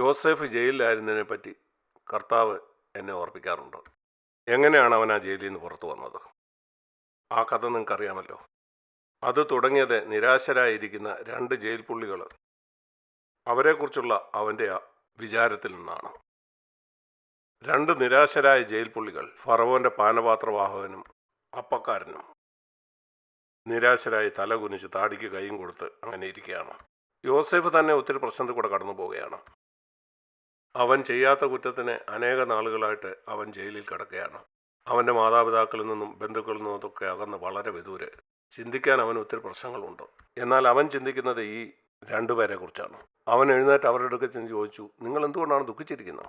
യോസേഫ് ജയിലിലായിരുന്നതിനെ പറ്റി കർത്താവ് എന്നെ ഓർപ്പിക്കാറുണ്ട്. എങ്ങനെയാണ് അവൻ ആ ജയിലിൽ നിന്ന് പുറത്തു വന്നത്? ആ കഥ നിങ്ങൾക്കറിയാമല്ലോ. അത് തുടങ്ങിയത് നിരാശരായിരിക്കുന്ന രണ്ട് ജയിൽ പുള്ളികൾ അവരെക്കുറിച്ചുള്ള അവന്റെ വിചാരത്തിൽ നിന്നാണ്. രണ്ട് നിരാശരായ ജയിൽ പുള്ളികൾ ഫറവോന്റെ പാനപാത്രവാഹകനും അപ്പക്കാരനും നിരാശരായി തല കുനിച്ച് താടിക്ക് കൈയും കൊടുത്ത് അങ്ങനെ ഇരിക്കുകയാണ്. യോസേഫ് തന്നെ ഒത്തിരി പ്രശ്നത്തിൽ കൂടെ കടന്നു പോവുകയാണ് അവൻ ചെയ്യാത്ത കുറ്റത്തിന് അനേക നാളുകളായിട്ട് അവൻ ജയിലിൽ കിടക്കുകയാണ്. അവന്റെ മാതാപിതാക്കളിൽ നിന്നും ബന്ധുക്കളിൽ നിന്നൊക്കെ അകന്ന് വളരെ വിദൂരെ. ചിന്തിക്കാൻ അവന് ഒത്തിരി പ്രശ്നങ്ങളുണ്ട്. എന്നാൽ അവൻ ചിന്തിക്കുന്നത് ഈ രണ്ടുപേരെ കുറിച്ചാണ്. അവൻ എഴുന്നേറ്റ് അവരുടെ അടുക്കൽ ചെന്ന് ചോദിച്ചു നിങ്ങൾ എന്തുകൊണ്ടാണ് ദുഃഖിച്ചിരിക്കുന്നത്?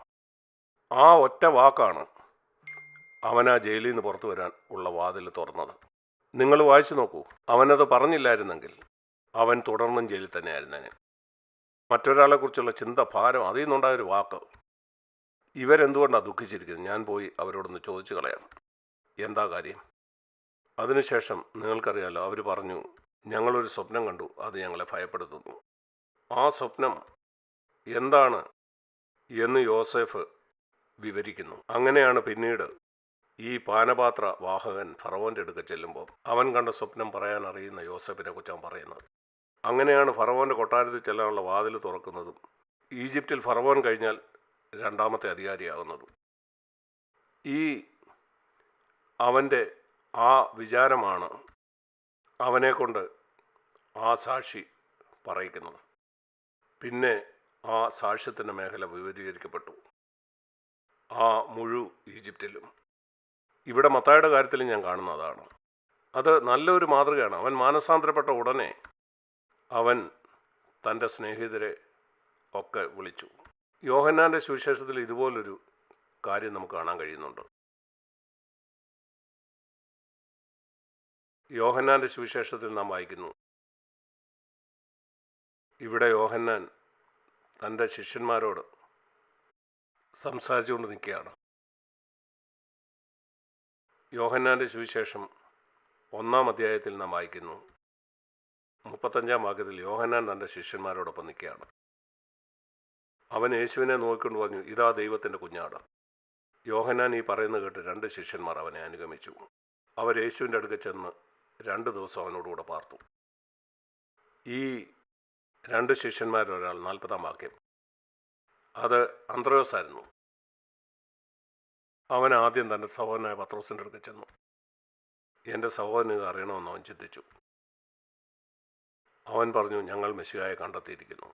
ആ ഒറ്റ വാക്കാണ് അവൻ ആ ജയിലിൽ നിന്ന് പുറത്തു വരാൻ ഉള്ള വാതിൽ തുറന്നത്. നിങ്ങൾ വായിച്ചു നോക്കൂ. അവനത് പറഞ്ഞില്ലായിരുന്നെങ്കിൽ അവൻ തുടർന്നും ജയിലിൽ തന്നെയായിരുന്നേനെ. മറ്റൊരാളെ കുറിച്ചുള്ള ചിന്ത ഭാരം അതിൽ നിന്നുണ്ടായ ഒരു വാക്ക്. ഇവരെന്തുകൊണ്ടാണ് ദുഃഖിച്ചിരിക്കുന്നത്? ഞാൻ പോയി അവരോടൊന്ന് ചോദിച്ചു കളയാം. എന്താ കാര്യം? അതിനുശേഷം നിങ്ങൾക്കറിയാലോ അവർ പറഞ്ഞു ഞങ്ങളൊരു സ്വപ്നം കണ്ടു അത് ഞങ്ങളെ ഭയപ്പെടുത്തുന്നു. ആ സ്വപ്നം എന്താണ് എന്ന് യോസെഫ് വിവരിക്കുന്നു. അങ്ങനെയാണ് പിന്നീട് ഈ പാനപാത്ര വാഹകൻ ഫറവോന്റെ അടുക്ക ചെല്ലുമ്പോൾ അവൻ കണ്ട സ്വപ്നം പറയാൻ അറിയുന്ന യോസഫിനെ കുറിച്ച് അവൻ പറയുന്നത്. അങ്ങനെയാണ് ഫറവോന്റെ കൊട്ടാരത്തിൽ ചെല്ലാനുള്ള വാതിൽ തുറക്കുന്നതും. ഈജിപ്തിൽ ഫറവോൻ കഴിഞ്ഞാൽ രണ്ടാമത്തെ അധികാരിയാകുന്നതും ഈ അവന്റെ ആ വിചാരമാണ് അവനെക്കൊണ്ട് ആ സാക്ഷി പറയിക്കുന്നത്. പിന്നെ ആ സാക്ഷ്യത്തിന്റെ മേഖല വിപുലീകരിക്കപ്പെട്ടു. ആ മുഴു ഈജിപ്തിലും. ഇവിടെ മത്തായുടെ കാര്യത്തിൽ ഞാൻ കാണുന്നതാണ് അത് നല്ലൊരു മാതൃകയാണ്. അവൻ മാനസാന്തരപ്പെട്ട ഉടനെ അവൻ തന്റെ സ്നേഹിതരെ ഒക്കെ വിളിച്ചു. യോഹന്നാന്റെ സുവിശേഷത്തിൽ ഇതുപോലൊരു കാര്യം നമുക്ക് കാണാൻ കഴിയുന്നുണ്ട്. യോഹന്നാന്റെ സുവിശേഷത്തിൽ നാം വായിക്കുന്നു ഇവിടെ യോഹന്നാൻ തന്റെ ശിഷ്യന്മാരോട് സംസാരിച്ചുകൊണ്ട് നിൽക്കുകയാണ്. യോഹന്നാന്റെ സുവിശേഷം ഒന്നാം അധ്യായത്തിൽ നാം വായിക്കുന്നു മുപ്പത്തഞ്ചാം വാക്യത്തിൽ യോഹന്നാൻ തന്റെ ശിഷ്യന്മാരോടൊപ്പം നിൽക്കുകയാണ്. അവൻ യേശുവിനെ നോക്കിക്കൊണ്ട് പറഞ്ഞു ഇതാ ദൈവത്തിന്റെ കുഞ്ഞാട്. യോഹന്നാൻ ഈ പറയുന്നത് കേട്ട് രണ്ട് ശിഷ്യന്മാർ അവനെ അനുഗമിച്ചു. അവർ യേശുവിന്റെ അടുക്ക ചെന്ന് രണ്ട് ദിവസം അവനോടുകൂടെ പാർത്തു. ഈ രണ്ട് ശിഷ്യന്മാരൊരാൾ നാൽപ്പതാം വാക്യം. അത് അന്ത്രയോസായിരുന്നു. അവൻ ആദ്യം തന്റെ സഹോദരനായ പത്രോസിന്റെ അടുക്ക ചെന്നു. എന്റെ സഹോദരന് അറിയണമെന്ന് അവൻ ചിന്തിച്ചു. അവൻ പറഞ്ഞു ഞങ്ങൾ മെസ്സിഹായെ കണ്ടെത്തിയിരിക്കുന്നു.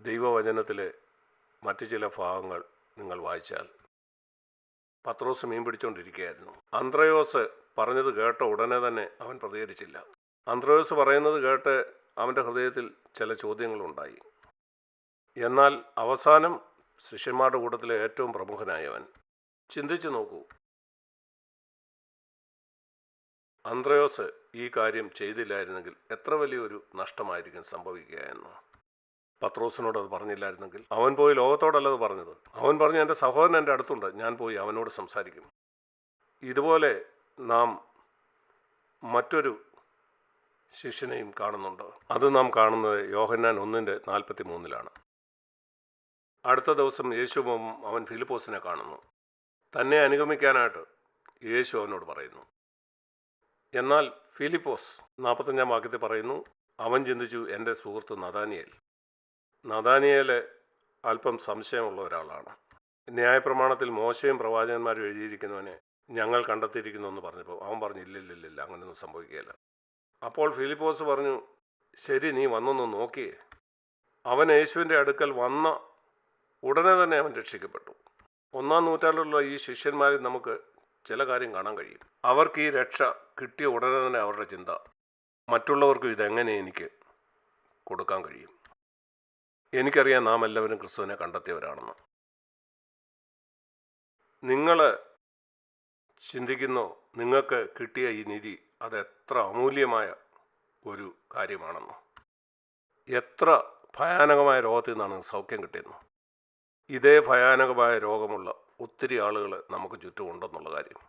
ദൈവവചനത്തിലെ മറ്റു ചില ഭാഗങ്ങൾ നിങ്ങൾ വായിച്ചാൽ. പത്രോസ് മീൻ പിടിച്ചുകൊണ്ടിരിക്കുകയായിരുന്നു അന്ത്രയോസ് പറഞ്ഞത് കേട്ട ഉടനെ തന്നെ അവൻ പ്രതികരിച്ചില്ല. അന്ത്രയോസ് പറയുന്നത് കേട്ട് അവന്റെ ഹൃദയത്തിൽ ചില ചോദ്യങ്ങളുണ്ടായി. എന്നാൽ അവസാനം ശിഷ്യന്മാരുടെ കൂട്ടത്തിലെ ഏറ്റവും പ്രമുഖനായവൻ ചിന്തിച്ചു നോക്കൂ അന്ത്രയോസ് ഈ കാര്യം ചെയ്തില്ലായിരുന്നെങ്കിൽ എത്ര വലിയൊരു നഷ്ടമായിരിക്കും സംഭവിക്കുക എന്ന് പത്രോസിനോട് അത് പറഞ്ഞില്ലായിരുന്നെങ്കിൽ അവൻ പോയി ലോകത്തോടല്ല അത് പറഞ്ഞത്. അവൻ പറഞ്ഞു എന്റെ സഹോദരൻ എന്റെ അടുത്തുണ്ട്. ഞാൻ പോയി അവനോട് സംസാരിക്കും. ഇതുപോലെ നാം മറ്റൊരു ശിഷ്യനെയും കാണുന്നുണ്ട്. അത് നാം കാണുന്നത് യോഹന്നാൻ ഒന്നിന്റെ നാൽപ്പത്തി മൂന്നിലാണ് അടുത്ത ദിവസം യേശു അവൻ ഫിലിപ്പോസിനെ കാണുന്നു. തന്നെ അനുഗമിക്കാനായിട്ട് യേശു അവനോട് പറയുന്നു. എന്നാൽ ഫിലിപ്പോസ് നാൽപ്പത്തഞ്ചാം വാക്യത്തിൽ പറയുന്നു അവൻ ചിന്തിച്ചു എന്റെ സുഹൃത്ത് നദാനിയേൽ. നദാനിയേൽ അല്പം സംശയമുള്ള ഒരാളാണ്. ന്യായപ്രമാണത്തിൽ മോശയും പ്രവാചകന്മാരും എഴുതിയിരിക്കുന്നവനെ ഞങ്ങൾ കണ്ടെത്തിയിരിക്കുന്നു എന്ന് പറഞ്ഞപ്പോൾ അവൻ പറഞ്ഞു ഇല്ലില്ലില്ല അങ്ങനെയൊന്നും സംഭവിക്കുകയില്ല. അപ്പോൾ ഫിലിപ്പോസ് പറഞ്ഞു ശരി നീ വന്നൊന്ന് നോക്കിയേ അവൻ യേശുവിന്റെ അടുക്കൽ വന്ന ഉടനെ തന്നെ അവൻ രക്ഷിക്കപ്പെട്ടു. ഒന്നാം നൂറ്റാണ്ടിലുള്ള ഈ ശിഷ്യന്മാരിൽ നമുക്ക് ചില കാര്യം കാണാൻ കഴിയും. അവർക്ക് ഈ രക്ഷ കിട്ടിയ ഉടനെ തന്നെ അവരുടെ ചിന്ത. മറ്റുള്ളവർക്കും ഇതെങ്ങനെ എനിക്ക് കൊടുക്കാൻ കഴിയും? എനിക്കറിയാം നാം എല്ലാവരും ക്രിസ്തുവിനെ കണ്ടെത്തിയവരാണെന്ന്. നിങ്ങൾ ചിന്തിക്കുന്നു നിങ്ങൾക്ക് കിട്ടിയ ഈ നിധി അത് എത്ര അമൂല്യമായ ഒരു കാര്യമാണെന്ന്. എത്ര ഭയാനകമായ രോഗത്തിൽ നിന്നാണ് സൗഖ്യം കിട്ടിയെന്ന് ഇതേ ഭയാനകമായ രോഗമുള്ള ഒത്തിരി ആളുകൾ നമുക്ക് ചുറ്റുമുണ്ടെന്നുള്ള കാര്യം.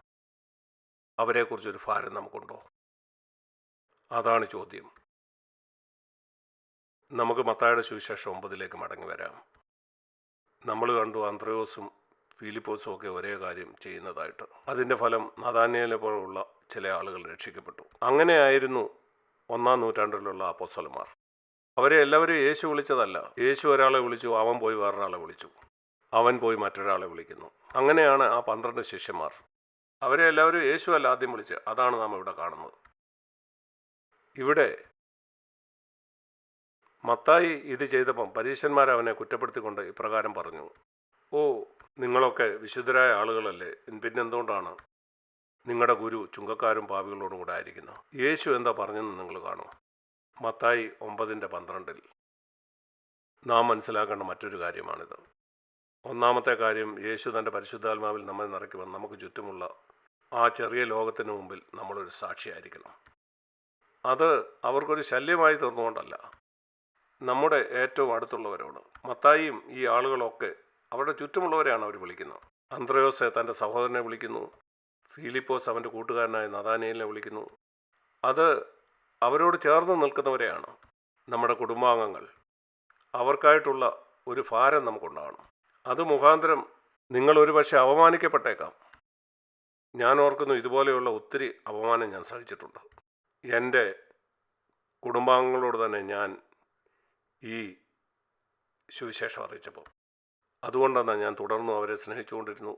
അവരെക്കുറിച്ചൊരു ഭാരം നമുക്കുണ്ടോ? അതാണ് ചോദ്യം. നമുക്ക് മത്തായുടെ സുവിശേഷം ഒമ്പതിലേക്ക് മടങ്ങി വരാം. നമ്മൾ കണ്ടു അന്ത്രയോസും ഫിലിപ്പോസും ഒക്കെ ഒരേ കാര്യം ചെയ്യുന്നതായിട്ട്. അതിന്റെ ഫലം നദാനിയലെ പോലുള്ള ചില ആളുകൾ രക്ഷിക്കപ്പെട്ടു. അങ്ങനെയായിരുന്നു ഒന്നാം നൂറ്റാണ്ടിലുള്ള അപ്പോസ്തലന്മാർ. അവരെ എല്ലാവരും യേശു വിളിച്ചതല്ല. യേശു ഒരാളെ വിളിച്ചു അവൻ പോയി വേറൊരാളെ വിളിച്ചു. അവൻ പോയി മറ്റൊരാളെ വിളിക്കുന്നു. അങ്ങനെയാണ് ആ പന്ത്രണ്ട് ശിഷ്യന്മാർ. അവരെ എല്ലാവരും യേശു അല്ല ആദ്യം വിളിച്ച് അതാണ് നാം ഇവിടെ കാണുന്നത്. ഇവിടെ മത്തായി ഇത് ചെയ്തപ്പം പരീശന്മാർ അവനെ കുറ്റപ്പെടുത്തിക്കൊണ്ട് ഇപ്രകാരം പറഞ്ഞു ഓ നിങ്ങളൊക്കെ വിശുദ്ധരായ ആളുകളല്ലേ? പിന്നെന്തുകൊണ്ടാണ് നിങ്ങളുടെ ഗുരു ചുങ്കക്കാരും പാപികളോടും കൂടെ ആയിരിക്കുന്നു? യേശു എന്താ പറഞ്ഞെന്ന് നിങ്ങൾ കാണും. മത്തായി ഒമ്പതിന്റെ പന്ത്രണ്ടിൽ. നാം മനസ്സിലാക്കേണ്ട മറ്റൊരു കാര്യമാണിത്. ഒന്നാമത്തെ കാര്യം യേശു തന്റെ പരിശുദ്ധാത്മാവിൽ നമ്മെ നിറയ്ക്കുമെന്ന് നമുക്ക് ചുറ്റുമുള്ള ആ ചെറിയ ലോകത്തിന് മുമ്പിൽ നമ്മളൊരു സാക്ഷിയായിരിക്കണം. അത് അവർക്കൊരു ശല്യമായി തീർന്നുകൊണ്ടല്ല. നമ്മുടെ ഏറ്റവും അടുത്തുള്ളവരോട് മത്തായിയും ഈ ആളുകളൊക്കെ അവരുടെ ചുറ്റുമുള്ളവരെയാണ് അവർ വിളിക്കുന്നത്. അന്ത്രയോസെ തന്റെ സഹോദരനെ വിളിക്കുന്നു ഫിലിപ്പോസ് അവന്റെ കൂട്ടുകാരനായ നദാനിയലിനെ വിളിക്കുന്നു. അത് അവരോട് ചേർന്ന് നിൽക്കുന്നവരെയാണ് നമ്മുടെ കുടുംബാംഗങ്ങൾ. അവർക്കായിട്ടുള്ള ഒരു ഭാരം നമുക്കുണ്ടാകണം. അത് മുഖാന്തരം നിങ്ങൾ ഒരു അപമാനിക്കപ്പെട്ടേക്കാം. ഞാൻ ഓർക്കുന്നു ഇതുപോലെയുള്ള ഒത്തിരി അപമാനം ഞാൻ സഹിച്ചിട്ടുണ്ട്. എന്റെ കുടുംബാംഗങ്ങളോട് തന്നെ ഞാൻ ഈ സുവിശേഷം അറിയിച്ചപ്പോൾ. അതുകൊണ്ടാണ് ഞാൻ തുടർന്നും അവരെ സ്നേഹിച്ചുകൊണ്ടിരുന്നു.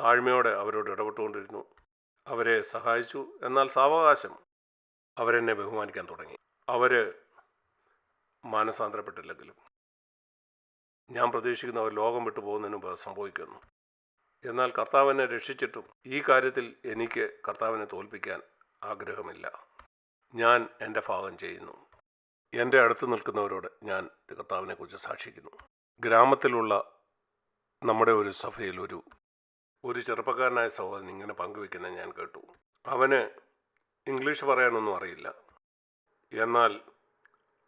താഴ്മയോടെ അവരോട് ഇടപെട്ടുകൊണ്ടിരുന്നു. അവരെ സഹായിച്ചു. എന്നാൽ സാവകാശം അവരെന്നെ ബഹുമാനിക്കാൻ തുടങ്ങി. അവർ മാനസാന്തരപ്പെട്ടില്ലെങ്കിലും. ഞാൻ പ്രതീക്ഷിക്കുന്ന അവർ ലോകം വിട്ടു പോകുന്നതിന് മുമ്പ് സംഭവിക്കുന്നു. എന്നാൽ കർത്താവിനെ രക്ഷിച്ചിട്ടും ഈ കാര്യത്തിൽ എനിക്ക് കർത്താവിനെ തോൽപ്പിക്കാൻ ആഗ്രഹമില്ല. ഞാൻ എന്റെ ഭാഗം ചെയ്യുന്നു. എന്റെ അടുത്ത് നിൽക്കുന്നവരോട് ഞാൻ കർത്താവിനെക്കുറിച്ച് സാക്ഷിക്കുന്നു. ഗ്രാമത്തിലുള്ള നമ്മുടെ ഒരു സഭയിൽ ഒരു ഒരു ചെറുപ്പക്കാരനായ സഹോദരൻ ഇങ്ങനെ പങ്കുവെക്കുന്നത് ഞാൻ കേട്ടു. അവന് ഇംഗ്ലീഷ് പറയാനൊന്നും അറിയില്ല. എന്നാൽ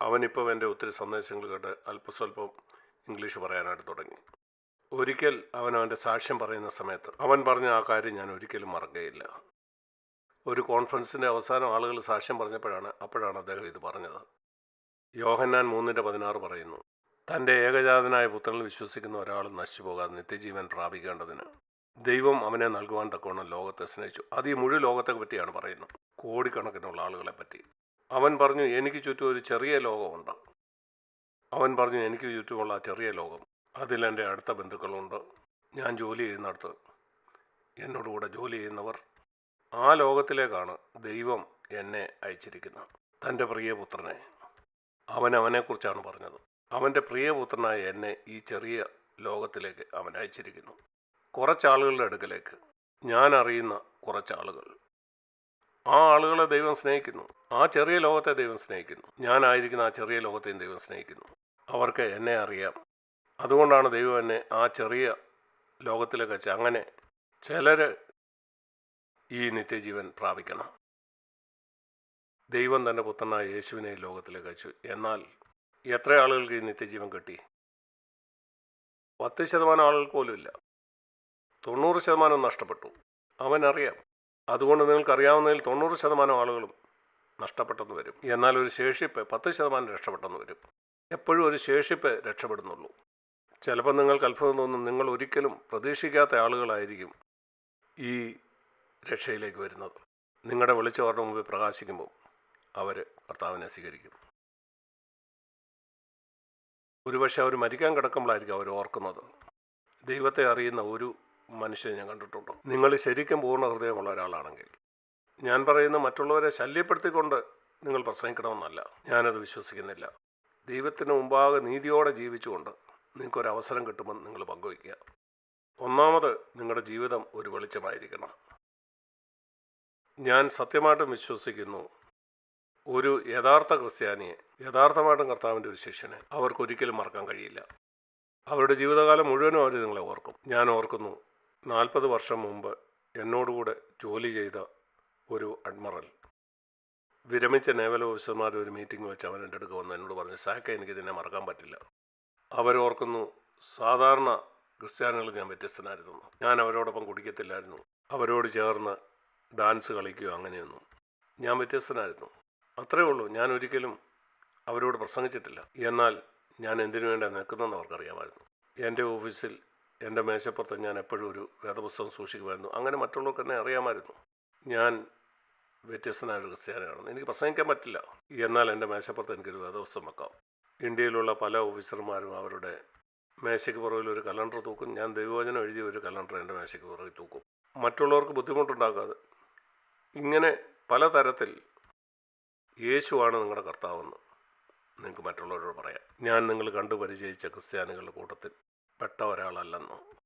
അവനിപ്പോൾ എന്റെ ഒത്തിരി സന്ദേശങ്ങൾ കേട്ട് അല്പസ്വല്പം ഇംഗ്ലീഷ് പറയാനായിട്ട് തുടങ്ങി. ഒരിക്കൽ അവൻ അവന്റെ സാക്ഷ്യം പറയുന്ന സമയത്ത് അവൻ പറഞ്ഞ ആ കാര്യം ഞാൻ ഒരിക്കലും മറക്കുകയില്ല. ഒരു കോൺഫറൻസിന്റെ അവസാനം ആളുകൾ സാക്ഷ്യം പറഞ്ഞപ്പോഴാണ് അപ്പോഴാണ് അദ്ദേഹം ഇത് പറഞ്ഞത്. യോഹന്നാൻ മൂന്നിന്റെ പതിനാറ് പറയുന്നു തന്റെ ഏകജാതനായ പുത്രനിൽ വിശ്വസിക്കുന്ന ഒരാൾ നശിച്ചു പോകാതെ നിത്യജീവൻ പ്രാപിക്കേണ്ടതിന് ദൈവം അവനെ നൽകുവാൻ തക്കവണ്ണം ലോകത്തെ സ്നേഹിച്ചു. അത് ഈ മുഴുവൻ ലോകത്തെ പറ്റിയാണ് പറയുന്നത്. കോടിക്കണക്കിനുള്ള ആളുകളെ പറ്റി. അവൻ പറഞ്ഞു എനിക്ക് ചുറ്റും ഒരു ചെറിയ ലോകമുണ്ട്. അവൻ പറഞ്ഞു എനിക്ക് ചുറ്റുമുള്ള ചെറിയ ലോകം അതിലെന്റെ അടുത്ത ബന്ധുക്കളുണ്ട്. ഞാൻ ജോലി ചെയ്യുന്നിടത്ത് എന്നോടുകൂടെ ജോലി ചെയ്യുന്നവർ ആ ലോകത്തിലേക്കാണ് ദൈവം എന്നെ അയച്ചിരിക്കുന്നത്. തന്റെ പ്രിയപുത്രനെ അവൻ അവനെക്കുറിച്ചാണ് പറഞ്ഞത്. അവന്റെ പ്രിയപുത്രനായ എന്നെ ഈ ചെറിയ ലോകത്തിലേക്ക് അവൻ അയച്ചിരിക്കുന്നു. കുറച്ചാളുകളുടെ അടുക്കലേക്ക് ഞാൻ അറിയുന്ന കുറച്ചാളുകൾ ആ ആളുകളെ ദൈവം സ്നേഹിക്കുന്നു. ആ ചെറിയ ലോകത്തെ ദൈവം സ്നേഹിക്കുന്നു. ഞാനായിരിക്കുന്ന ആ ചെറിയ ലോകത്തെയും ദൈവം സ്നേഹിക്കുന്നു. അവർക്ക് എന്നെ അറിയാം. അതുകൊണ്ടാണ് ദൈവം എന്നെ ആ ചെറിയ ലോകത്തിലേക്ക് വെച്ച് അങ്ങനെ ചിലർ ഈ നിത്യജീവൻ പ്രാപിക്കണം. ദൈവം തന്റെ പുത്രനായ യേശുവിനെ ലോകത്തിലേക്ക് അയച്ചു. എന്നാൽ എത്ര ആളുകൾക്ക് ഈ നിത്യജീവൻ കിട്ടി? പത്ത് ശതമാനം ആളുകൾക്ക് പോലും ഇല്ല. തൊണ്ണൂറ് ശതമാനം നഷ്ടപ്പെട്ടു. അവനറിയാം. അതുകൊണ്ട് നിങ്ങൾക്കറിയാവുന്നതിൽ തൊണ്ണൂറ് ശതമാനം ആളുകളും നഷ്ടപ്പെട്ടെന്ന് വരും. എന്നാൽ ഒരു ശേഷിപ്പ് പത്ത് ശതമാനം രക്ഷപ്പെട്ടെന്ന് വരും. എപ്പോഴും ഒരു ശേഷിപ്പ് രക്ഷപ്പെടുന്നുള്ളൂ. ചിലപ്പോൾ നിങ്ങൾക്ക് അത്ഭുതം തോന്നും നിങ്ങൾ ഒരിക്കലും പ്രതീക്ഷിക്കാത്ത ആളുകളായിരിക്കും ഈ രക്ഷയിലേക്ക് വരുന്നത്. നിങ്ങളുടെ വെളിച്ചവരുടെ മുമ്പിൽ പ്രകാശിക്കുമ്പോൾ അവർ കർത്താവിനെ സ്വീകരിക്കും. ഒരുപക്ഷെ അവർ മരിക്കാൻ കിടക്കുമ്പോഴായിരിക്കും അവർ ഓർക്കുന്നത്. ദൈവത്തെ അറിയുന്ന ഒരു മനുഷ്യനെ ഞാൻ കണ്ടിട്ടുണ്ട്. നിങ്ങൾ ശരിക്കും പൂർണ ഹൃദയമുള്ള ഒരാളാണെങ്കിൽ. ഞാൻ പറയുന്ന മറ്റുള്ളവരെ ശല്യപ്പെടുത്തിക്കൊണ്ട് നിങ്ങൾ പ്രസംഗിക്കണമെന്നല്ല. ഞാനത് വിശ്വസിക്കുന്നില്ല. ദൈവത്തിന് മുമ്പാകെ നീതിയോടെ ജീവിച്ചുകൊണ്ട് നിങ്ങൾക്കൊരവസരം കിട്ടുമെന്ന് നിങ്ങൾ പങ്കുവയ്ക്കുക. ഒന്നാമത് നിങ്ങളുടെ ജീവിതം ഒരു വെളിച്ചമായിരിക്കണം. ഞാൻ സത്യമായിട്ടും വിശ്വസിക്കുന്നു ഒരു യഥാർത്ഥ ക്രിസ്ത്യാനിയെ യഥാർത്ഥമായിട്ടും കർത്താവിന്റെ ഒരു ശിഷ്യനെ അവർക്കൊരിക്കലും മറക്കാൻ കഴിയില്ല. അവരുടെ ജീവിതകാലം മുഴുവനും അവർ നിങ്ങളെ ഓർക്കും. ഞാൻ ഓർക്കുന്നു നാൽപ്പത് വർഷം മുമ്പ് എന്നോടുകൂടെ ജോലി ചെയ്ത ഒരു അഡ്മറൽ വിരമിച്ച നേവൽ ഓഫീസർമാർ ഒരു മീറ്റിംഗ് വെച്ച് അവൻ എന്റെ അടുക്ക് വന്ന് എന്നോട് പറഞ്ഞു സാക്ക എനിക്കിതിനെ മറക്കാൻ പറ്റില്ല. അവരോർക്കുന്നു സാധാരണ ക്രിസ്ത്യാനികൾ ഞാൻ വ്യത്യസ്തനായിരുന്നു. ഞാൻ അവരോടൊപ്പം കുടിക്കത്തില്ലായിരുന്നു. അവരോട് ചേർന്ന് ഡാൻസ് കളിക്കുകയോ അങ്ങനെയൊന്നും. ഞാൻ വ്യത്യസ്തനായിരുന്നു. അത്രേ ഉള്ളൂ. ഞാൻ ഒരിക്കലും അവരോട് പ്രസംഗിച്ചിട്ടില്ല. എന്നാൽ ഞാൻ എന്തിനു വേണ്ടി നിൽക്കുന്നതെന്ന് അവർക്കറിയാമായിരുന്നു. എന്റെ ഓഫീസിൽ എന്റെ മേശപ്പുറത്ത് ഞാൻ എപ്പോഴും ഒരു വേദപുസ്തകം സൂക്ഷിക്കുമായിരുന്നു. അങ്ങനെ മറ്റുള്ളവർക്ക് തന്നെ അറിയാമായിരുന്നു. ഞാൻ വ്യത്യസ്തനായ ഒരു ക്രിസ്ത്യാനിയാണെന്ന് എനിക്ക് പ്രസംഗിക്കാൻ പറ്റില്ല. എന്നാൽ എന്റെ മേശപ്പുറത്ത് എനിക്കൊരു വേദപുസ്തകം വെക്കാം. ഇന്ത്യയിലുള്ള പല ഓഫീസർമാരും അവരുടെ മേശയ്ക്ക് പുറകിൽ ഒരു കലണ്ടർ തൂക്കും. ഞാൻ ദൈവവചനം എഴുതിയ ഒരു കലണ്ടർ എന്റെ മേശയ്ക്ക് പുറകിൽ തൂക്കും. മറ്റുള്ളവർക്ക് ബുദ്ധിമുട്ടുണ്ടാക്കാതെ ഇങ്ങനെ പലതരത്തിൽ യേശുവാണ് നിങ്ങളുടെ കർത്താവെന്ന് നിങ്ങൾക്ക് മറ്റുള്ളവരോട് പറയാം. ഞാൻ നിങ്ങൾ കണ്ടു പരിചയിച്ച ക്രിസ്ത്യാനികളുടെ കൂട്ടത്തിൽ പെട്ട ഒരാളല്ലെന്ന്.